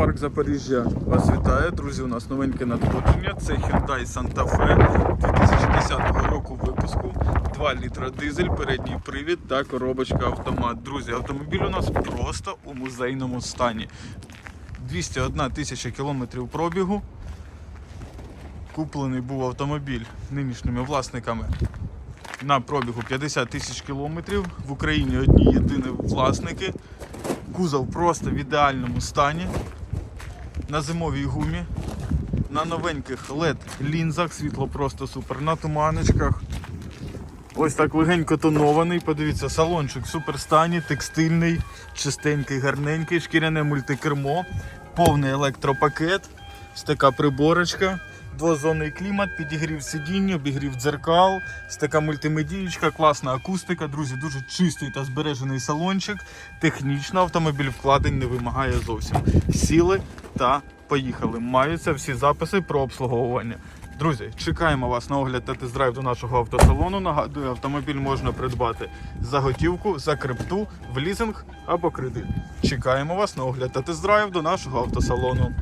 Автопарк Запоріжжя вас вітає. Друзі, у нас новеньке надходження. Це Hyundai Santa Fe 2010 року випуску. 2 літра дизель, передній привід та коробочка автомат. Друзі, автомобіль у нас просто у музейному стані. 201 тисяча кілометрів пробігу. Куплений був автомобіль нинішніми власниками на пробігу 50 тисяч кілометрів. В Україні одні єдині власники. Кузов просто в ідеальному стані. На зимовій гумі. На новеньких LED лінзах, світло просто супер. На туманочках. Ось так легенько тонований. Подивіться, салончик в суперстані, текстильний, чистенький, гарненький, шкіряне мультикермо, повний електропакет, ось така приборочка, двозонний клімат, підігрів сидіння, обігрів дзеркал, ось така мультимедієчка, класна акустика. Друзі, дуже чистий та збережений салончик. Технічно автомобіль вкладень не вимагає зовсім. Сіли та поїхали. Маються всі записи про обслуговування. Друзі, чекаємо вас на огляд та тест-драйв до нашого автосалону. Нагадую, автомобіль можна придбати за готівку, за крипту, в лізинг або кредит. Чекаємо вас на огляд та тест-драйв до нашого автосалону.